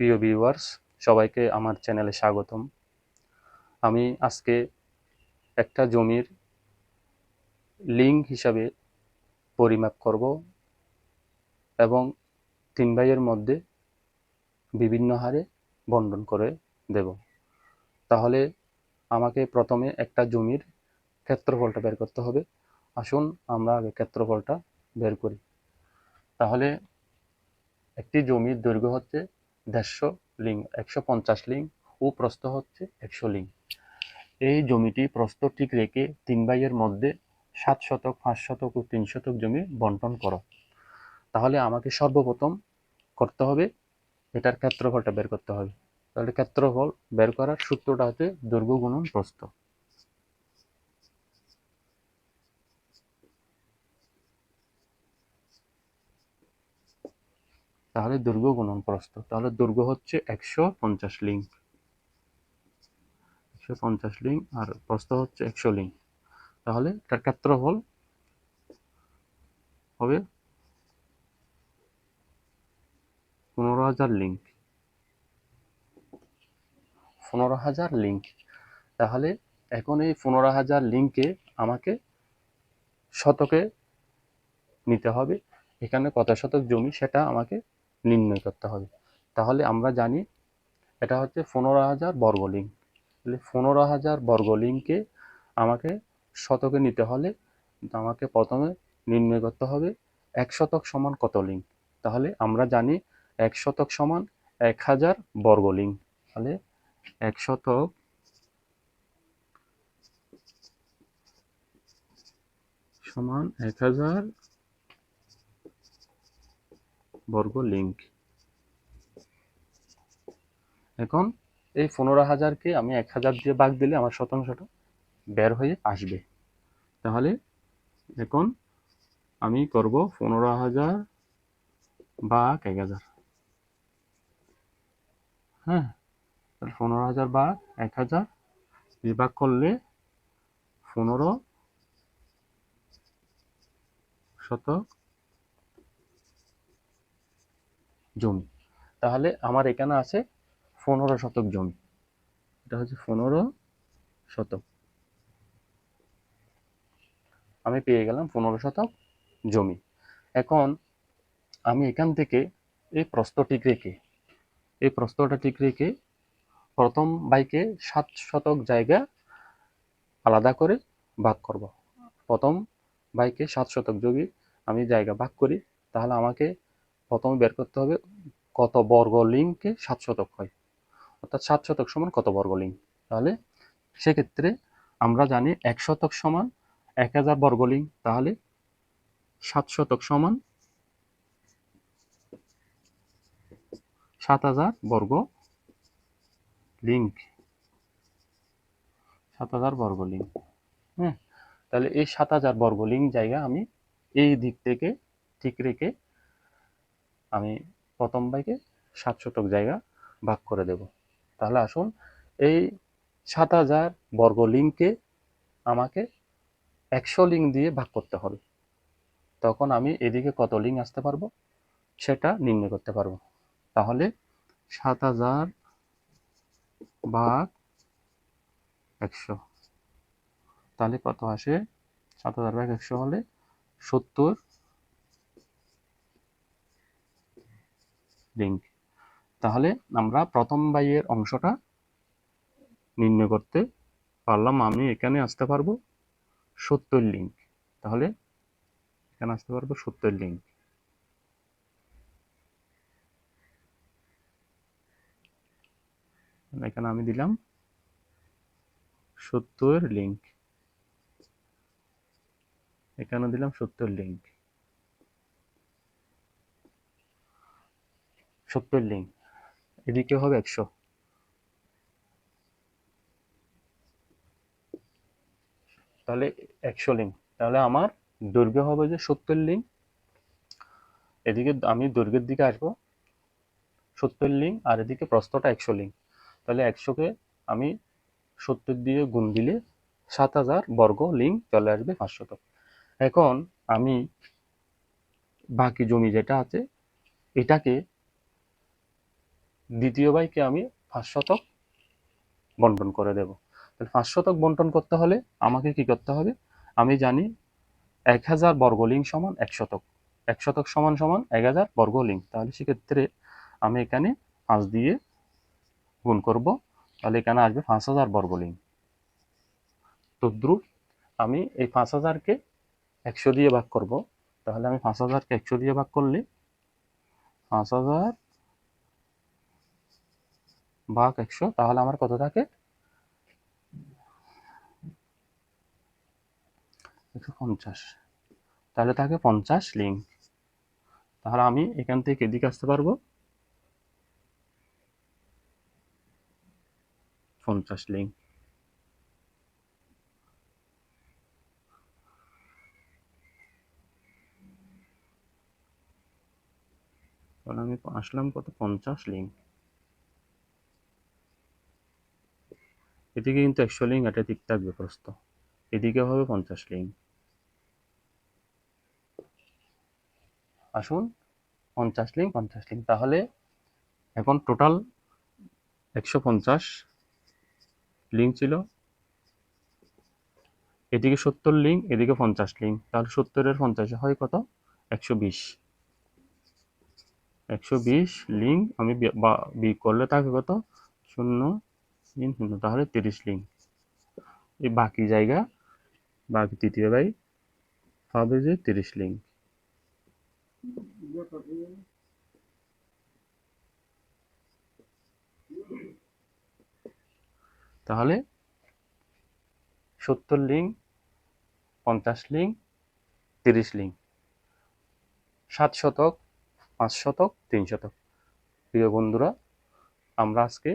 প্রিয় ভিউয়ার্স সবাইকে আমার চ্যানেলে স্বাগতম। আমি আজকে একটা জমির লিঙ্ক হিসাবে পরিমাপ করব এবং তিন ভাইয়ের মধ্যে বিভিন্ন হারে বন্টন করে দেব। তাহলে আমাকে প্রথমে একটা জমির ক্ষেত্রফলটা বের করতে হবে। আসুন আমরা আগে ক্ষেত্রফলটা বের করি। তাহলে একটি জমির দৈর্ঘ্য হচ্ছে দেড়শো লিং একশো পঞ্চাশ লিং ও প্রস্থ হচ্ছে একশো লিং এই জমিটি প্রস্থ ঠিক রেখে তিন ভাইয়ের মধ্যে সাত শতক, পাঁচ শতক ও তিন শতক জমি বন্টন করো। তাহলে আমাকে সর্বপ্রথম করতে হবে, এটার ক্ষেত্রফলটা বের করতে হবে। তাহলে ক্ষেত্রফল বের করার সূত্রটা হচ্ছে দৈর্ঘ্য গুণন প্রস্থ। তাহলে দৈর্ঘ্য গুণন প্রস্থ। তাহলে দৈর্ঘ্য হচ্ছে একশো পঞ্চাশ লিঙ্ক। একশো পঞ্চাশ লিঙ্ক আর প্রস্থ হচ্ছে একশো লিঙ্ক। তাহলে তার ক্ষেত্রফল হবে পনেরো হাজার লিঙ্ক। পনেরো হাজার লিঙ্ক। তাহলে এখন এই পনেরো হাজার লিঙ্কে আমাকে শতকে নিতে হবে। এখানে কত শতক জমি সেটা আমাকে নির্ণয় করতে হবে। তাহলে আমরা জানি এটা হচ্ছে পনেরো হাজার বর্গলিং। তাহলে পনেরো হাজার বর্গলিংকে আমাকে শতকে নিতে হলে আমাকে প্রথমে নির্ণয় করতে হবে এক শতক সমান কত লিঙ্ক তাহলে আমরা জানি এক শতক সমান এক হাজার বর্গলিং। তাহলে এক শতক সমান এক হাজার বর্গ লিঙ্ক এখন এই পনেরো হাজারকে আমি এক হাজার দিয়ে বাঘ দিলে আমার শতাংশটা বের হয়ে আসবে। তাহলে এখন আমি করব পনেরো হাজার ভাগ এক হাজার। হ্যাঁ পনেরো হাজার ভাগ এক হাজার বিভাগ করলে পনেরো শতক জমি। তাহলে আমার এখানে আছে পনেরো শতক জমি। এটা হচ্ছে পনেরো শতক। আমি পেয়ে গেলাম পনেরো শতক জমি। এখন আমি এখান থেকে এই প্রস্থ ঠিক রেখে, এই প্রস্তটা ঠিক রেখে প্রথম বাইকে সাত শতক জায়গা আলাদা করে ভাগ করব। প্রথম বাইকে সাত শতক জমি আমি জায়গা ভাগ করি, তাহলে আমাকে প্রথমে বের করতে হবে কত বর্গ লিঙ্কে সাত শতক হয়। অর্থাৎ সাত শতক সমান কত বর্গ লিঙ্ক তাহলে সেক্ষেত্রে আমরা জানি এক শতক সমান এক হাজার বর্গ লিঙ্ক তাহলে সাত শতক সমান সাত হাজার বর্গ লিঙ্ক সাত হাজার বর্গ লিঙ্ক হ্যাঁ? তাহলে এই সাত হাজার বর্গ লিঙ্ক জায়গা আমি এই দিক থেকে ঠিক রেখে আমি প্রথম বাইকে সাত শতক জায়গা ভাগ করে দেব। তাহলে আসুন, এই সাত হাজার বর্গ লিঙ্ককে আমাকে একশো লিঙ্ক দিয়ে ভাগ করতে হবে। তখন আমি এদিকে কত লিঙ্ক আসতে পারব? সেটা নির্ণয় করতে পারব। তাহলে সাত হাজার ভাগ একশো। তাহলে কত আসে? সাত হাজার ভাগ একশো হলে সত্তর লিঙ্ক তাহলে আমরা প্রথম বাইয়ের অংশটা নির্ণয় করতে পারলাম। আমি এখানে আসতে পারব সত্তর লিঙ্ক তাহলে এখানে আসতে পারব সত্তর লিঙ্ক এখানে আমি দিলাম সত্তর লিঙ্ক এখানে দিলাম সত্তর লিঙ্ক সত্তর লিঙ্ক এদিকে হবে একশো। তাহলে একশো লিঙ্ক তাহলে আমার দৈর্ঘ্য হবে যে সত্তর লিঙ্ক এদিকে আমি দৈর্ঘ্যের দিকে আসব। সত্তর লিঙ্ক আর এদিকে প্রস্তটা একশো লিঙ্ক তাহলে একশোকে আমি সত্তর দিয়ে গুণ দিলে সাত হাজার বর্গ লিঙ্ক চলে আসবে পাঁচশত। এখন আমি বাকি জমি যেটা আছে, এটাকে দ্বিতীয় ভাইকে আমি পাঁচ শতক বন্টন করে দেব। তাহলে পাঁচ শতক বন্টন করতে হলে আমাকে কি করতে হবে? আমি জানি এক হাজার বর্গলিং সমান এক শতক। এক শতক সমান সমান এক হাজার বর্গলিং। তাহলে সেক্ষেত্রে আমি এখানে পাঁচ দিয়ে গুণ করব। তাহলে এখানে আসবে পাঁচ হাজার বর্গলিং। তদ্রুপ আমি এই পাঁচ হাজারকে একশো দিয়ে ভাগ করব। তাহলে আমি পাঁচ হাজারকে একশো দিয়ে ভাগ করলে পাঁচ হাজার ভাগ একশো, তাহলে আমার কত থাকে? একশো পঞ্চাশ। তাহলে থাকে পঞ্চাশ লিঙ্ক তাহলে আমি এখান থেকে এদিকে আসতে পারব? পঞ্চাশ লিঙ্ক তাহলে আমি আসলাম কত? পঞ্চাশ লিঙ্ক এদিকে কিন্তু একশো লিঙ্ক এটা ঠিক থাকবে প্রস্ত এদিকে হবে পঞ্চাশ লিঙ্ক আসুন, পঞ্চাশ লিঙ্ক পঞ্চাশ লিঙ্ক তাহলে এখন টোটাল একশো পঞ্চাশ লিঙ্ক ছিল। এদিকে সত্তর লিঙ্ক এদিকে পঞ্চাশ লিঙ্ক তাহলে সত্তরের পঞ্চাশে হয় কত? একশো বিশ। একশো বিশ লিঙ্ক আমি বি- করলে থাকে কত? শূন্য তিন শূন্য তাহলে তিরিশ লিঙ্ক এই বাকি জায়গা, বাকি তৃতীয় বাই, হবে যে তিরিশ লিঙ্ক তাহলে সত্তর লিঙ্ক পঞ্চাশ লিঙ্ক তিরিশ লিঙ্ক সাত শতক, পাঁচ শতক, তিন শতক। প্রিয় বন্ধুরা, আমরা আজকে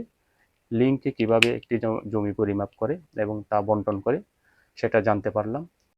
লিঙ্কে কীভাবে একটি জমি পরিমাপ করে এবং তা বন্টন করে সেটা জানতে পারলাম।